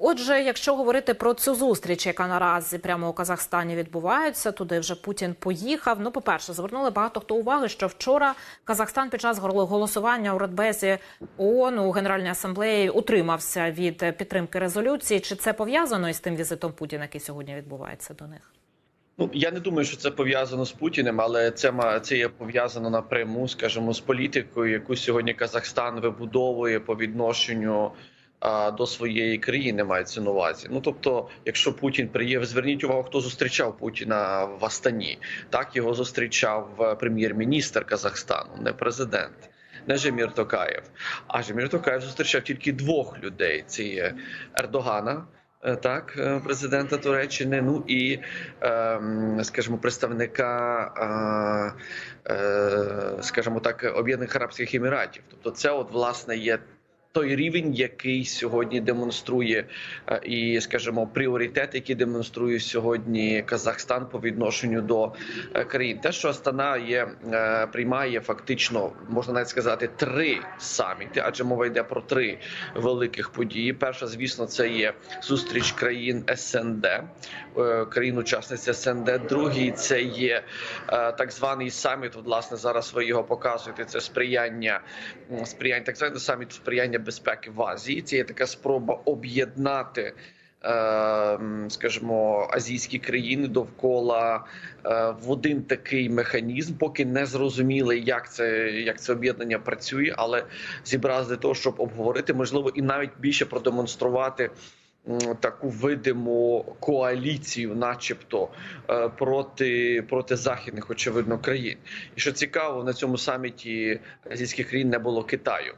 Отже, якщо говорити про цю зустріч, яка наразі прямо у Казахстані відбувається, туди вже Путін поїхав. Ну, по-перше, звернули багато хто уваги, що вчора Казахстан під час гол- голосування у Радбезі ООН у Генеральній асамблеї утримався від підтримки резолюції. Чи це пов'язано із тим візитом Путіна, який сьогодні відбувається до них? Ну я не думаю, що це пов'язано з Путіним, але це це є пов'язано напряму, скажімо, з політикою, яку сьогодні Казахстан вибудовує по відношенню до своєї країни. Мається на увазі. Ну тобто, якщо Путін приїхав, зверніть увагу, хто зустрічав Путіна в Астані. Так його зустрічав е, прем'єр-міністр Казахстану, не президент. Не Жемір Токаєв. А Жемір Токаєв зустрічав тільки двох людей: це є Ердогана, е, так, е, президента Туреччини. Ну і, ем, скажімо, представника, скажімо так, Об'єднаних Арабських Еміратів. Тобто, це, от власне, є. Той рівень, який сьогодні демонструє, е, і скажімо, пріоритет, який демонструє сьогодні Казахстан по відношенню до е, країн, те, що Астана є е, приймає фактично, можна навіть сказати, три саміти, адже мова йде про три великих події. Перша, звісно, це є зустріч країн СНД, країн-учасниць СНД. Другий це є так званий саміт. Власне, зараз ви його показуєте. Це сприяння сприяння, так званий саміт сприяння безпеки в Азії. Це є така спроба об'єднати. е, Скажімо, азійські країни довкола е, в один такий механізм, поки не зрозуміли, як це як це об'єднання працює, але зібралися для того, щоб обговорити, можливо, і навіть більше продемонструвати таку видиму коаліцію, начебто, е, проти, проти західних, очевидно, країн. І що цікаво, на цьому саміті азійських країн не було Китаю.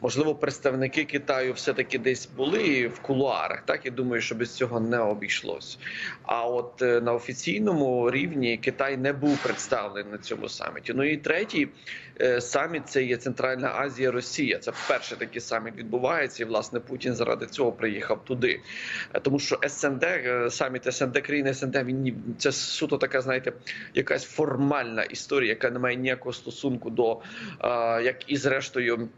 Можливо, представники Китаю все-таки десь були в кулуарах, так і думаю, що без цього не обійшлось. А от е, на офіційному рівні Китай не був представлений на цьому саміті. Ну і третій е, саміт це є Центральна Азія, Росія. Це вперше такий саміт відбувається, і власне Путін заради цього приїхав туди. Е, Тому що СНД, саміт СНД, країни СНД, він це суто така, знаєте, якась формальна історія, яка не має ніякого стосунку до як і зрештою.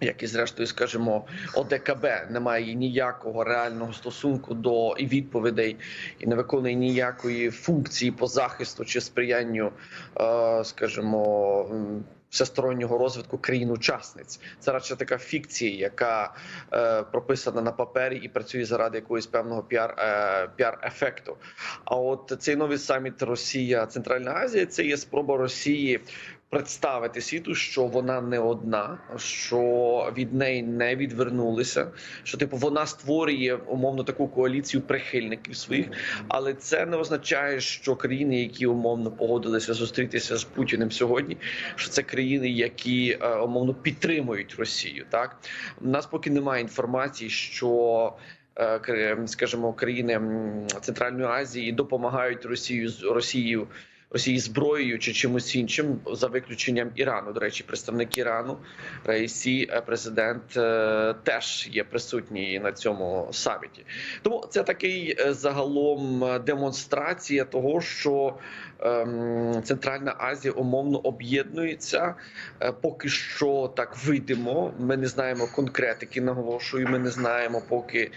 Як і зрештою, скажімо, ОДКБ не має ніякого реального стосунку до і відповідей, і не виконує ніякої функції по захисту чи сприянню, е, скажімо, всестороннього розвитку країн-учасниць. Це радше така фікція, яка е, прописана на папері і працює заради якогось певного піар, е, піар-ефекту. А от цей новий саміт Росія Центральна Азія це є спроба Росії представити світу, що вона не одна, що від неї не відвернулися. Що типу вона створює умовно таку коаліцію прихильників своїх, але це не означає, що країни, які умовно погодилися зустрітися з Путіним сьогодні, що це країни, які е, умовно підтримують Росію. Так у нас поки немає інформації, що. е, Скажімо, країни Центральної Азії допомагають Росію з Росією Росії зброєю чи чимось іншим, за виключенням Ірану. До речі, представник Ірану, Раїсі, е, президент, е, теж є присутній на цьому саміті. Тому це такий е, загалом демонстрація того, що Центральна Азія умовно об'єднується. Е, Поки що так видимо. Ми не знаємо конкретики, наголошую. Ми не знаємо поки е,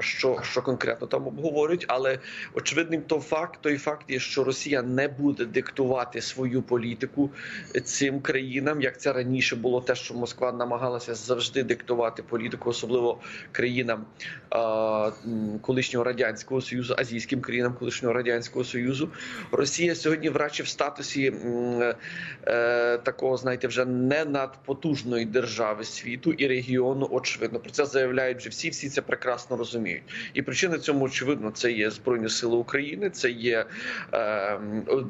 що, що конкретно там обговорюють, але очевидним то факт, той факт є, що Росія не буде диктувати свою політику цим країнам, як це раніше було, те, що Москва намагалася завжди диктувати політику, особливо країнам е, колишнього радянського союзу, азійським країнам колишнього радянського союзу. Росія сьогодні, враче в статусі е, такого, знаєте, вже не надпотужної держави світу і регіону. Очевидно, про це заявляють вже всі. Всі це прекрасно розуміють. І причина цьому очевидно це є збройні сили України, це є е,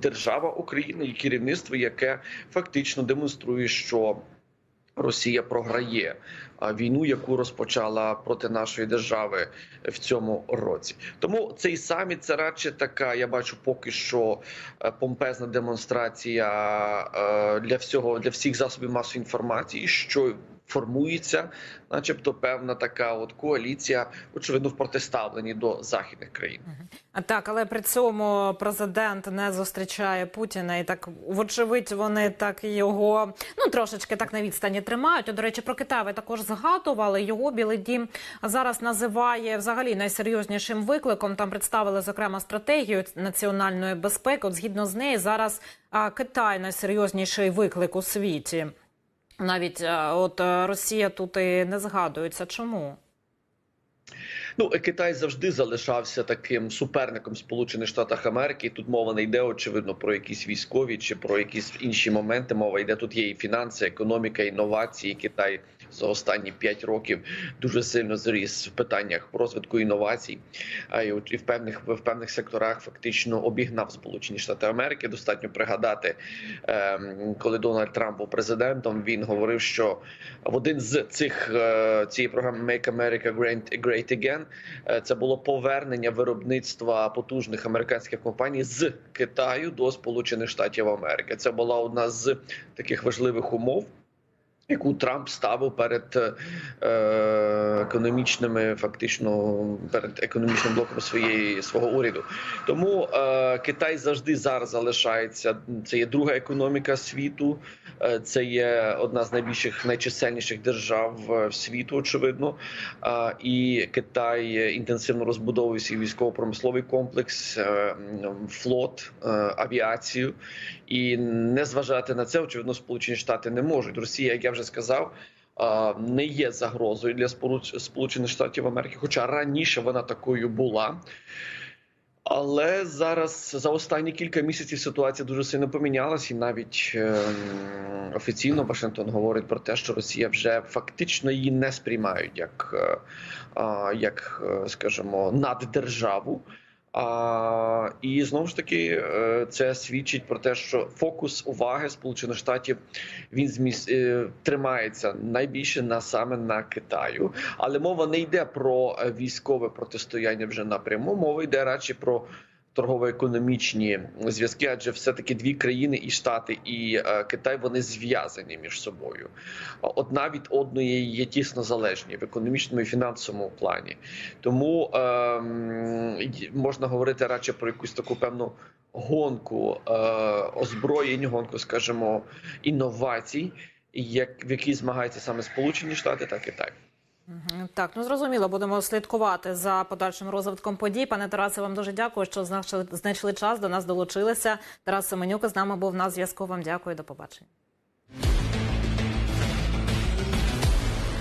держава України і керівництво, яке фактично демонструє, що Росія програє війну, яку розпочала проти нашої держави в цьому році. Тому цей саміт це радше така. Я бачу поки що е, помпезна демонстрація е, для всього для всіх засобів масової інформації, що формується, начебто, певна така от коаліція, очевидно, в протиставленні до західних країн. Так, але при цьому президент не зустрічає Путіна, і так вочевидь вони так його ну трошечки так на відстані тримають. От, До речі, про Китай ви також згадували. Його Білий Дім зараз називає взагалі найсерйознішим викликом. Там представили зокрема стратегію національної безпеки. От згідно з нею зараз а, Китай найсерйозніший виклик у світі. Навіть от е, Росія тут і не згадується. Чому? Ну, е, Китай завжди залишався таким суперником Сполучених Штатів Америки. Тут мова не йде очевидно про якісь військові чи про якісь інші моменти. Мова йде тут є і фінанси, економіка, інновації. Китай за останні 5 років дуже сильно зріс в питаннях розвитку інновацій. А і в певних в певних секторах фактично обігнав Сполучені Штати Америки. Достатньо пригадати, ем, коли Дональд Трамп був президентом, він говорив, що в один з цих е, цієї програми Make America Great, Great Again е, це було повернення виробництва потужних американських компаній з Китаю до Сполучених Штатів Америки. Це була одна з таких важливих умов. Яку Трамп ставив перед е, економічними, фактично перед економічним блоком своєї свого уряду, тому е, Китай завжди зараз залишається. Це є друга економіка світу, е, це є одна з найбільших найчисельніших держав е, світу, очевидно. Е, і Китай інтенсивно розбудовує свій військово-промисловий комплекс, е, флот, е, авіацію. І не зважати на це, очевидно, Сполучені Штати не можуть. Росія, як я вже сказав, не є загрозою для Сполучених Штатів Америки, хоча раніше вона такою була. Але зараз за останні кілька місяців ситуація дуже сильно помінялася, і навіть ем, офіційно Вашингтон говорить про те, що Росія вже фактично її не сприймають як, е, як е, скажімо, наддержаву. А, і знову ж таки, е, це свідчить про те, що фокус уваги Сполучених Штатів він зміс е, тримається найбільше на саме на Китаю, але мова не йде про е, військове протистояння вже напряму. Мова йде радше про торгово-економічні зв'язки, адже все таки дві країни, і Штати, і е, Китай вони зв'язані між собою. Одна від одної є тісно залежні в економічному і фінансовому плані. Тому ем, можна говорити радше про якусь таку певну гонку е, озброєнь, гонку, скажімо, інновацій, як в якій змагаються саме Сполучені Штати та Китай. Так, ну зрозуміло, будемо слідкувати за подальшим розвитком подій. Пане Тарасе, вам дуже дякую, що знайшли час, до нас долучилися. Тарас Семенюк з нами був на зв'язку. Вам дякую, до побачення.